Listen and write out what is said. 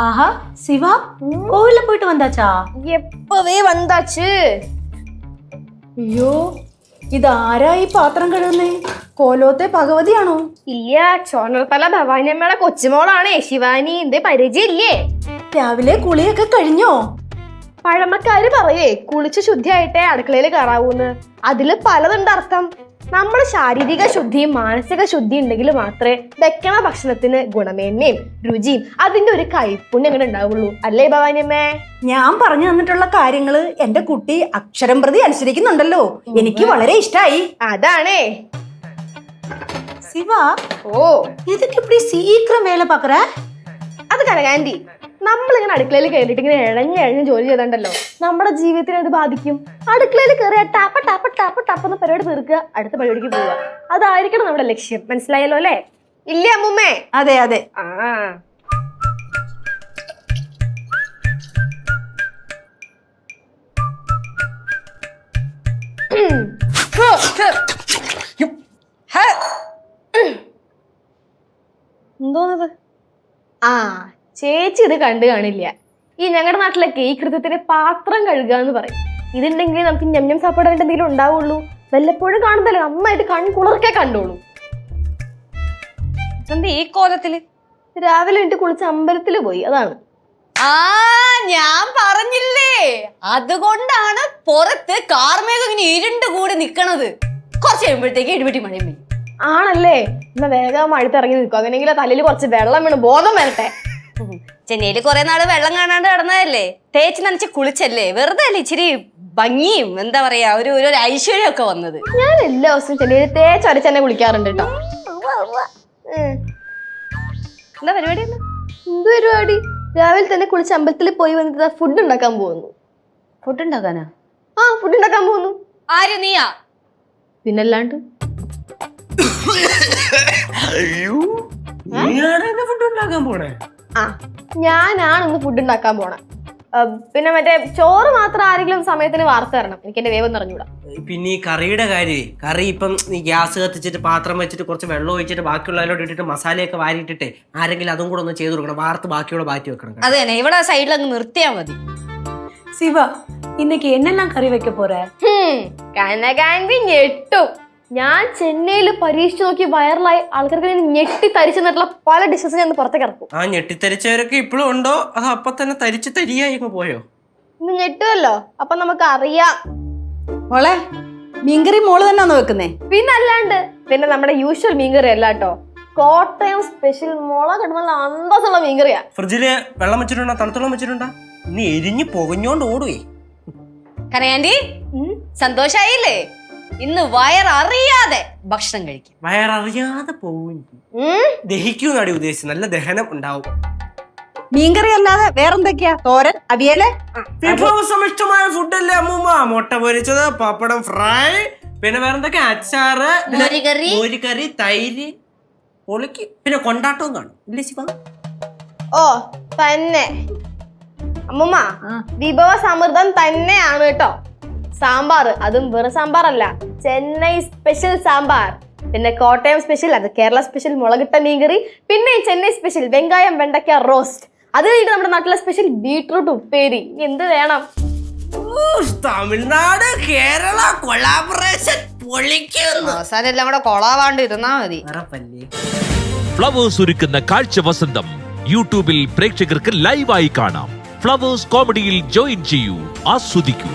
ஆஹா சிவா கோவில்ல போயிட்டு வந்தாச்சா எப்பவே வந்தாச்சு അയ്യോ ഇതാരാ ഈ പാത്രം കഴുകുന്നേ കോലോത്തെ ഭഗവതിയാണോ ഇല്ല ചോനർത്തല ഭവാനിയമ്മയുടെ കൊച്ചുമോളാണേ ശിവാനി എന്തേ പരിചയമില്ലേ രാവിലെ കുളിയൊക്കെ കഴിഞ്ഞോ പഴമക്കാര് പറയേ കുളിച്ച് ശുദ്ധിയായിട്ടേ അടുക്കളയിൽ കയറാവൂന്ന് അതില് പലതുണ്ട് അർത്ഥം നമ്മൾ ശാരീരിക ശുദ്ധിയും മാനസിക ശുദ്ധിയും ഉണ്ടെങ്കിൽ മാത്രമേ വെക്കണ ഭക്ഷണത്തിന് ഗുണമേന്മയും രുചിയും അതിന്റെ ഒരു കൈപ്പുണ്യം അങ്ങനെ ഉണ്ടാവുള്ളൂ അല്ലേ ഭവാനിയമ്മേ ഞാൻ പറഞ്ഞു തന്നിട്ടുള്ള കാര്യങ്ങള് എന്റെ കുട്ടി അക്ഷരം പ്രതി അനുസരിക്കുന്നുണ്ടല്ലോ എനിക്ക് വളരെ ഇഷ്ടായി അതാണേ சிவா ഓ எதுக்கு இப்படி சீக்கிரம் வேலை பாக்குற അത് കനകാൻറ്റി നമ്മളിങ്ങനെ അടുക്കളയിൽ കയറിയിട്ട് ഇങ്ങനെ ഇഴഞ്ഞ് ഇഴഞ്ഞ് ജോലി ചെയ്തണ്ടല്ലോ. നമ്മുടെ ജീവിതത്തിനെ അത് ബാധിക്കും? അടുക്കളയിൽ കയറിയ ടാപ്പ് ടാപ്പ് ടാപ്പ് ടാപ്പ് എന്ന പരിപാടി തീർക്കുക അടുത്ത പരിപാടിക്ക് പോവുക. അതായിരിക്കണം നമ്മുടെ ലക്ഷ്യം. മനസ്സിലായല്ലോ അല്ലേ? ഇല്ല അമ്മുമ്മേ? അതെ അതെ. ആ. എന്തോന്നത്? ആ ചേച്ചി ഇത് കണ്ടു കാണില്ല. ഈ ഞങ്ങളുടെ നാട്ടിലൊക്കെ ഈ കൃത്യത്തിന് പാത്രം കഴുകുക എന്ന് പറയും. ഇതുണ്ടെങ്കിൽ നമുക്ക് ഞം ഞം സാപ്പാടായിട്ട് എന്തെങ്കിലും ഉണ്ടാവുള്ളൂ. വല്ലപ്പോഴും കാണുന്നതല്ലേ നന്നായിട്ട് കൺകുളർക്കെ കണ്ടോളൂ. എന്താ ഈ കോലത്തിൽ? രാവിലെ എന്റെ കുളിച്ച് അമ്പലത്തിൽ പോയി അതാണ്. ആ ഞാൻ പറഞ്ഞില്ലേ? അതുകൊണ്ടാണ് പുറത്ത് കാർമേഘം ഇങ്ങനെ ഇരുണ്ട് കൂടി നിക്കണത്. കുറച്ച് കഴിയുമ്പോഴത്തേക്ക് ഇടിപെട്ടി മഴയും പെയ്യും. ആണല്ലേ? എന്നാ വേഗം മഴത്ത് ഇറങ്ങി നിൽക്കും. അങ്ങനെയെങ്കിലും തലയിൽ കുറച്ച് വെള്ളം വീണ് ബോധം വരട്ടെ. ചെന്നൈയിൽ കുറെ നാൾ വെള്ളം കാണാണ്ട് കിടന്നതല്ലേ തേച്ച് നനച്ച് കുളിച്ചല്ലേ? വെറുതെ അല്ലേ ഇച്ചിരി ഭംഗിയും എന്താ പറയാ ഒരു ഒരു ഐശ്വര്യം ഒക്കെ വന്നത്. ഞാൻ എല്ലാ ദിവസവും ചെന്നൈയിൽ തേച്ച് അരച്ച് തന്നെ കുളിക്കാറുണ്ട് കേട്ടോ. എന്താ പരിപാടി എന്താ പരിപാടി? രാവിലെ തന്നെ കുളിച്ച് അമ്പലത്തിൽ പോയി വന്നിട്ട് ഫുഡ് ഉണ്ടാക്കാൻ പോകുന്നു. ഫുഡ് ഉണ്ടാക്കാനാ? ആ ഫുഡ് ഉണ്ടാക്കാൻ പോകുന്നു. ആര് നീയാ? പിന്നല്ലാണ്ട്? അയ്യോ. ഫുഡ് ഉണ്ടാക്കാൻ ആ ഞാനാണ് ഇന്ന് ഫുഡ് ഉണ്ടാക്കാൻ പോണ. പിന്നെ മറ്റേ ചോറ് മാത്രം ആരെങ്കിലും സമയത്തിന് വാർത്ത തരണം. എനിക്ക് എന്റെ വേവ് നിറഞ്ഞൂടാ പിന്നെ ഈ കറിയുടെ കാര്യമേ കറി ഇപ്പം ഈ ഗ്യാസ് കത്തിച്ചിട്ട് പാത്രം വെച്ചിട്ട് കുറച്ച് വെള്ളം ഒഴിച്ചിട്ട് ബാക്കിയുള്ളവരോട് ഇട്ടിട്ട് മസാലയൊക്കെ വാരിയിട്ടിട്ട് ആരെങ്കിലും അതും കൂടെ ഒന്ന് ചെയ്തു കൊടുക്കണം. വാർത്ത് ബാക്കിയുള്ള മാറ്റി വെക്കണം അത് തന്നെ. ഇവിടെ സൈഡിൽ അങ്ങ് നിർത്തിയാ മതി. ശിവ ഇന്നേക്ക് എന്നെല്ലാം കറി വെക്ക പോരേ? കനകാങ്കി ഞെട്ടും ഞാൻ ചെന്നൈയിൽ പരീക്ഷിച്ചു നോക്കി വൈറലായി ആൾക്കാർക്ക് ഞെട്ടി തരിച്ചു നിന്നിട്ടുള്ള പല ഡിഷസ് ഞാൻ പുറത്തേക്ക് ഇറക്കും. ആ ഞെട്ടിത്തരിച്ചവരൊക്കെ ഇപ്പോഴും ഉണ്ടോ? അത് അപ്പൊ തന്നെ തരിച്ചു തരിയായി പോയോ? ഇന്ന് ഞെട്ടുമല്ലോ അപ്പൊ നമുക്ക് അറിയാം മോളെ മീൻകറി മോൾ തന്നെ ഒന്ന് വെക്കുന്നേ? പിന്നെ അല്ലാണ്ട് പിന്നെ നമ്മുടെ യൂഷ്വൽ മീൻകറി അല്ല കേട്ടോ. കോട്ടയം സ്പെഷ്യൽ മുളക് നല്ല അന്തസ്സുള്ള മീൻകറിയാ. ഫ്രിഡ്ജിൽ വെള്ളം വെച്ചിട്ടുണ്ടോ? തണുത്തുള്ള വെച്ചിട്ടുണ്ടോ? ഇനി എരിഞ്ഞു പൊകഞ്ഞോണ്ട് ഓടുവേ. കനയാന്റി സന്തോഷായില്ലേ? ഇന്ന് വയററിയാതെ ഭക്ഷണം കഴിക്കും. വയററിയാതെ പോകും ഉം? ദഹിക്കൂന്നാടി ഉദ്ദേശിച്ചത്. നല്ല ദഹനം ഉണ്ടാവും. മീൻകറി അല്ലാതെ വേറെന്തൊക്കെയാ? തോരൻ അവിയൽ? വിഭവസമിഷ്ടമായ ഫുഡല്ലേ അമ്മൂമ്മ? മുട്ട പൊരിച്ചത് പപ്പടം ഫ്രൈ പിന്നെ വേറെന്തൊക്കെ? അച്ചാറ് കറി തൈര് പൊളിക്ക്. പിന്നെ കൊണ്ടാട്ടവും കാണും. ഇല്ലേ ശിവ? ഓ തന്നെ. അമ്മൂമ്മ വിഭവ സമൃദ്ധം തന്നെയാണ് കേട്ടോ. സാമ്പാർ. അതും വെറും സാമ്പാർ അല്ല ചെന്നൈ സ്പെഷ്യൽ സാമ്പാർ. പിന്നെ കോട്ടയം സ്പെഷ്യൽ അത് കേരള സ്പെഷ്യൽ മുളകിട്ട മീൻകറി പിന്നെ ചെന്നൈ സ്പെഷ്യൽ വെങ്കായം വെണ്ടയ്ക്ക റോസ്റ്റ് അത് കഴിഞ്ഞിട്ട് നമ്മുടെ നാട്ടിലെ സ്പെഷ്യൽ ബീട്രൂട്ട് ഉപ്പേരി. എന്ത് വേണം? തമിഴ്നാട് കേരള കൊളാബറേഷൻ പൊളിക്കുന്നു. അവസാനം എല്ലാം കൂടെ കൊളാവാണ്ട് ഇരുന്നാ മതി. ഫ്ലവേഴ്സ് ഒരുക്കുന്ന കാഴ്ച വസന്തം യൂട്യൂബിൽ പ്രേക്ഷകർക്ക് ലൈവായി കാണാം. ഫ്ലവേഴ്സ് കോമഡിയിൽ ജോയിൻ ചെയ്യൂ ആസ്വദിക്കൂ.